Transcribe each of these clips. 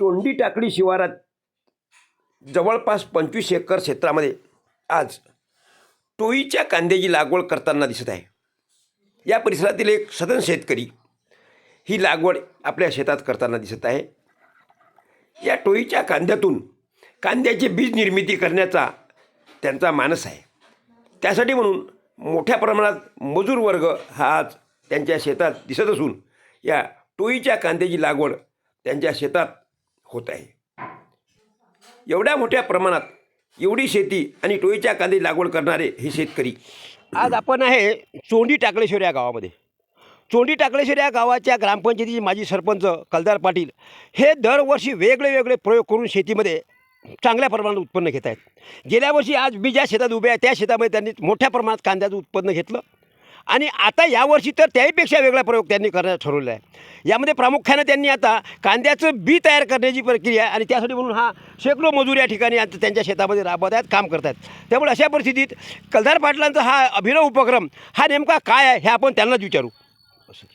चोंडी टाकडी शिवारात जवळपास पंचवीस एकर क्षेत्रामध्ये आज टोळीच्या कांद्याची लागवड करताना दिसत आहे. या परिसरातील एक सदन शेतकरी ही लागवड आपल्या शेतात करताना दिसत आहे. या टोळीच्या कांद्यातून कांद्याची बीज निर्मिती करण्याचा त्यांचा मानस आहे. त्यासाठी म्हणून मोठ्या प्रमाणात मजूर वर्ग हा आज त्यांच्या शेतात दिसत असून या टोळीच्या कांद्याची लागवड त्यांच्या शेतात होत आहे. एवढ्या मोठ्या प्रमाणात एवढी शेती आणि टोळीच्या कांदी लागवड करणारे हे शेतकरी आज आपण आहे चोंडी टाकळेश्वर या गावामध्ये. चोंडी टाकळेश्वर या गावाच्या ग्रामपंचायतीचे माजी सरपंच कलदार पाटील हे दरवर्षी वेगळे वेगळे प्रयोग करून शेतीमध्ये चांगल्या प्रमाणात उत्पन्न घेत आहेत. गेल्या वर्षी आज मी ज्या शेतात उभे आहे त्या शेतामध्ये त्यांनी मोठ्या प्रमाणात कांद्याचं उत्पन्न घेतलं. आणि आता यावर्षी तर त्याहीपेक्षा वेगळा प्रयोग त्यांनी करण्याचं ठरवलं आहे यामध्ये प्रामुख्यानं त्यांनी आता कांद्याचं बी तयार करण्याची प्रक्रिया आहे आणि त्यासाठी म्हणून हा शेकडो मजूर या ठिकाणी आता त्यांच्या शेतामध्ये राबवत आहेत काम करत आहेत. त्यामुळे अशा परिस्थितीत कलदार पाटलांचा हा अभिनव उपक्रम हा नेमका काय आहे हे आपण त्यांनाच विचारू. असं.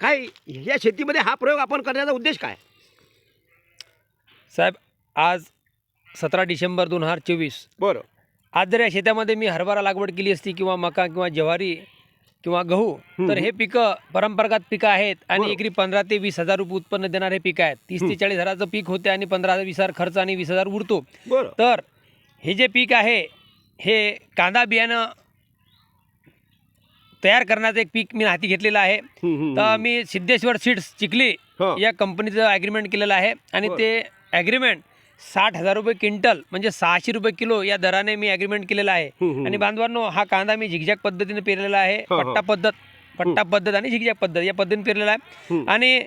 काय या शेतीमध्ये हा प्रयोग आपण करण्याचा उद्देश काय? साहेब आज सतरा डिसेंबर दोन हजार चोवीस बरं. आज जर या शेतामध्ये मी हरभरा लागवड केली असती किंवा मका किंवा ज्वारी किंवा गहू. तर हे पिकं परंपरागत पिकं आहेत आणि. एकरी पंधरा ते वीस हजार रुपये उत्पन्न देणारे पिकं आहेत तीस. ते चाळीस हजाराचं पीक होते आणि पंधरा वीस हजार खर्च आणि वीस हजार उरतो तर हे जे पीक आहे हे कांदा बियाणं तयार करण्याचं एक पीक मी हाती घेतलेलं आहे तर. मी सिद्धेश्वर सीड्स चिखली. या कंपनीचं ॲग्रीमेंट केलेलं आहे आणि. ते ॲग्रीमेंट साठ हजार रुपये क्विंटल म्हणजे सहाशे रुपये किलो या दराने मी ॲग्रीमेंट केलेलं आहे आणि. बांधवांनो हा कांदा मी झिकझॅक पद्धतीने पेरलेला आहे हं, हं. पट्टा पद्धत पट्टा पद्धत आणि झिकझॅक पद्धत या पद्धतीने पेरलेला आहे. आणि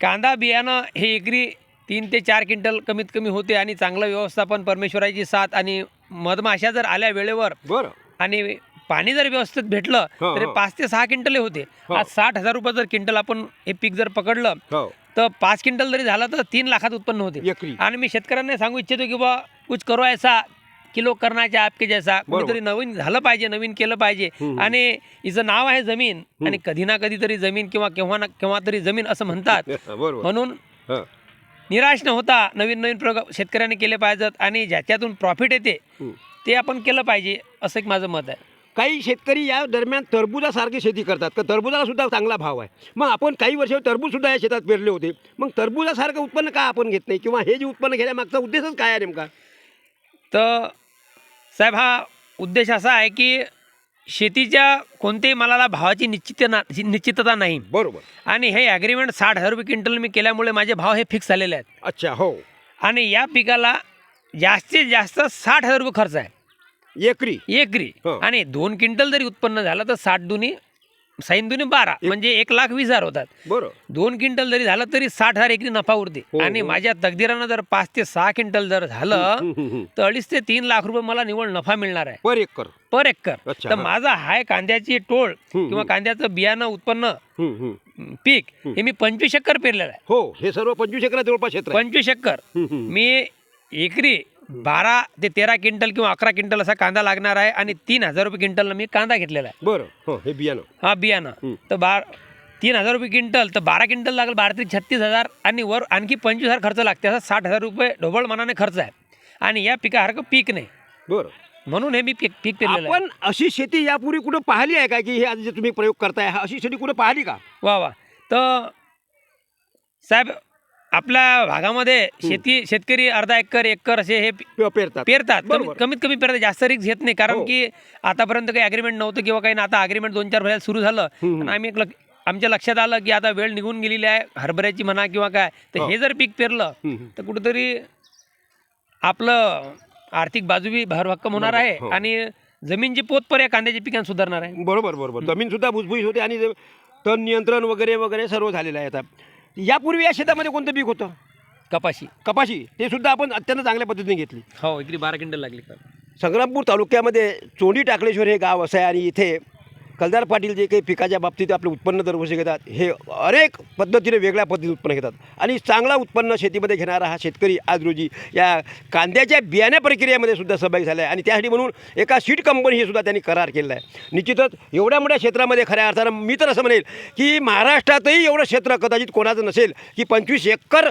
कांदा बियाणं हे एकरी तीन ते चार क्विंटल कमीत कमी होते आणि चांगलं व्यवस्थापन परमेश्वराची साथ आणि मधमाशा जर आल्या वेळेवर आणि पाणी जर व्यवस्थित भेटलं हं, तर. पाच ते सहा क्विंटल होते. आज साठ हजार रुपये जर क्विंटल आपण हे पीक जर पकडलं तर पाच क्विंटल जरी झालं तर तीन लाखात उत्पन्न होते आणि मी शेतकऱ्यांना सांगू इच्छितो की बा कुछ करो ऐसा किलो करण्याच्या आपके जैसा. कुणीतरी नवीन झालं पाहिजे नवीन केलं पाहिजे. आणि हिचं नाव आहे जमीन आणि कधी ना कधीतरी जमीन किंवा केव्हा ना केव्हा तरी जमीन असं म्हणतात म्हणून. निराश न होता नवीन नवीन प्रयोग शेतकऱ्यांनी केले पाहिजेत आणि ज्याच्यातून प्रॉफिट येते. ते आपण केलं पाहिजे असं एक माझं मत आहे काही शेतकरी या दरम्यान टरबुजासारखी शेती करतात. तर टरबुजाला सुद्धा चांगला भाव आहे. मग आपण काही वर्ष टरबूज सुद्धा या शेतात पेरले होते. मग टरबुजासारखं उत्पन्न का आपण घेत नाही? किंवा हे जे उत्पन्न घेण्यामागचा उद्देशच काय आहे नेमका? तर साहेब हा उद्देश असा आहे की शेतीच्या कोणत्याही मालाला भावाची निश्चित निश्चितता नाही. बरोबर. आणि हे ॲग्रीमेंट साठ हजार रुपये क्विंटल मी केल्यामुळे माझे भाव हे फिक्स झालेले आहेत. अच्छा हो. आणि या पिकाला जास्तीत जास्त साठ हजार रुपये खर्च आहे. एकरी एकरी हो. आणि दोन क्विंटल जरी उत्पन्न झालं तर साठ दुनी साईन दुनी बारा म्हणजे एक लाख वीस हजार होतात बरं दोन क्विंटल जरी झालं तरी साठ हजार एकरी नफा उरते हो, आणि हो. माझ्या तकदीरानं जर पाच ते सहा क्विंटल जर झालं. तर अडीच ते तीन लाख रुपये मला निवड नफा मिळणार आहे पर एकर पर एकर अच्छा, तर हा. माझा हाय कांद्याची टोळ किंवा. कांद्याचं बियाणं उत्पन्न पीक हे मी पंचवीस एकर पेरलेलं आहे हो हे सर्व पंचवीस एकरा जवळपास क्षेत्र आहे. पंचवीस एकर. मी एकरी बारा ते तेरा क्विंटल किंवा अकरा क्विंटल असा कांदा लागणार आहे आणि तीन हजार रुपये क्विंटलनं मी कांदा घेतलेला आहे. बरं. हो हे बियाणं. हा बियाणं. तर बार तीन हजार रुपये क्विंटल तर बारा क्विंटल लागेल बारा तरी छत्तीस हजार आणि वर आणखी पंचवीस हजार खर्च लागते. असा साठ हजार रुपये ढोबळ मनाने खर्च आहे. आणि या पिकासारखं पीक नाही. बरं. म्हणून हे मी पीक पीक पेरलेलं आहे. आपण अशी शेती यापूर्वी कुठं पाहिली आहे का की हे आज जे तुम्ही प्रयोग करताय हा अशी शेती कुठं पाहिली का? वा वा. तर साहेब आपल्या भागामध्ये शेती शेतकरी अर्धा एकर एकर असे हे पेरतात. पेरतात. कमीत बरोबर. कमीत कमी पेरतात. जास्त रिक्स घेत नाही. कारण हो. की आतापर्यंत काही अग्रीमेंट नव्हतं किंवा काही ना आता अग्रीमेंट दोन चार महिन्यात सुरू झालं. हम्म. आणि आम्ही एक लक- आमच्या लक्षात आलं की आता वेळ निघून गेलेली आहे. हरभऱ्याची म्हणा किंवा काय. तर हो. हे जर पीक पेरलं तर कुठेतरी आपलं आर्थिक बाजू बी भरभक्कम होणार बरोबर, आहे. हो. आणि जमीनची पोतपर या कांद्याच्या पिकांना सुधारणार आहे. बरोबर बरोबर. जमीन सुद्धा भुसभुशीत होते आणि तण नियंत्रण वगैरे वगैरे सर्व झालेलं आहे आता. यापूर्वी या शेतामध्ये कोणतं पीक होतं? कपाशी. कपाशी. ते सुद्धा आपण अत्यंत चांगल्या पद्धतीने घेतली. हो इकडे बारा क्विंटल लागली. संग्रामपूर तालुक्यामध्ये चोंडी टाकळेश्वर हे गाव असं आहे आणि इथे कलदार पाटील जे काही पिकाच्या बाबतीत आपलं उत्पन्न दरवर्षी घेतात हे अनेक पद्धतीने वेगळ्या पद्धतीने उत्पन्न घेतात. आणि चांगला उत्पन्न शेतीमध्ये घेणारा हा शेतकरी आज रोजी या कांद्याच्या बियाण्या प्रक्रियेमध्ये सुद्धा सहभागी झाला आहे. आणि त्यासाठी म्हणून एका सीड कंपनी हे सुद्धा त्यांनी करार केलेला आहे. निश्चितच एवढ्या मोठ्या क्षेत्रामध्ये खऱ्या अर्थानं मी तर असं म्हणेल की महाराष्ट्रातही एवढं क्षेत्र कदाचित कोणाचं नसेल की पंचवीस एकर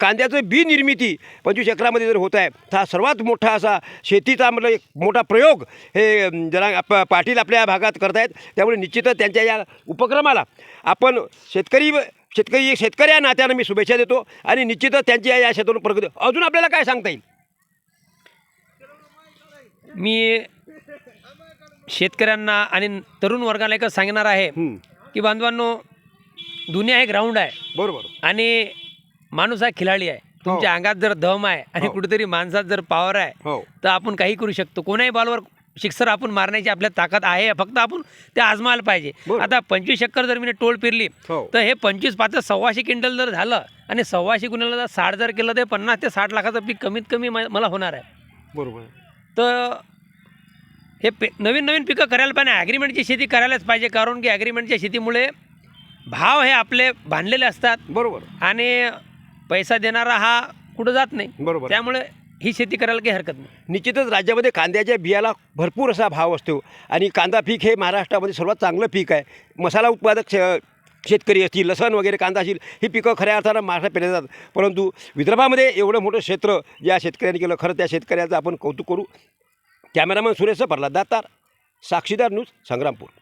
कांद्याचं बी निर्मिती पंचवीस एकरामध्ये जर होत आहे तर हा सर्वात मोठा असा शेतीचा म्हटलं एक मोठा प्रयोग हे जरा आप- पाटील आपल्या भागात करतायत. त्यामुळे निश्चितच त्यांच्या या उपक्रमाला आपण शेतकरी शेतकरी शेतकरी या नात्यानं मी शुभेच्छा देतो आणि निश्चितच त्यांच्या या क्षेत्रातून प्रगती अजून आपल्याला काय सांगता येईल? मी शेतकऱ्यांना आणि तरुण वर्गाला एकच सांगणार आहे हं, की बांधवांनो दुनिया एक ग्राउंड आहे. बरोबर. आणि माणूस हा खिलाडी आहे. तुमच्या अंगात जर दम आहे आणि हो. कुठेतरी माणसात जर पॉवर आहे हो. तर आपण काही करू शकतो. कोणाही बॉलवर शिक्सर आपण मारण्याची आपल्या ताकद आहे. फक्त आपण ते आजमायला पाहिजे. आता पंचवीस चक्कर जर मी टोल फिरली हो. तर हे पंचवीस पाच सव्वाशे क्विंटल जर झालं आणि सव्वाशे गुन्ह्याला जर साठ जर केलं तर पन्नास ते साठ लाखाचं पीक कमीत कमी मला होणार आहे. बरोबर. तर हे पे नवीन नवीन पिकं करायला पाहिजे. ॲग्रीमेंटची शेती करायलाच पाहिजे. कारण की ॲग्रीमेंटच्या शेतीमुळे भाव हे आपले बांधलेले असतात. बरोबर. आणि पैसा देणारा हा कुठं जात नाही. बरोबर. त्यामुळे ही शेती करायला काही हरकत नाही. निश्चितच राज्यामध्ये कांद्याच्या बियाला भरपूर असा भाव असतो आणि कांदा पीक हे महाराष्ट्रामध्ये सर्वात चांगलं पीक आहे. मसाला उत्पादक शे- शेतकरी असतील लसण वगैरे कांदा असतील ही पिकं खऱ्या अर्थानं महाराष्ट्रात पेरली जातात. परंतु विदर्भामध्ये एवढं मोठं क्षेत्र या शेतकऱ्यांनी केलं खरं त्या शेतकऱ्याचं आपण कौतुक करू. कॅमेरामन सुरेश प्रल्हाद दातार साक्षीदार न्यूज संग्रामपूर.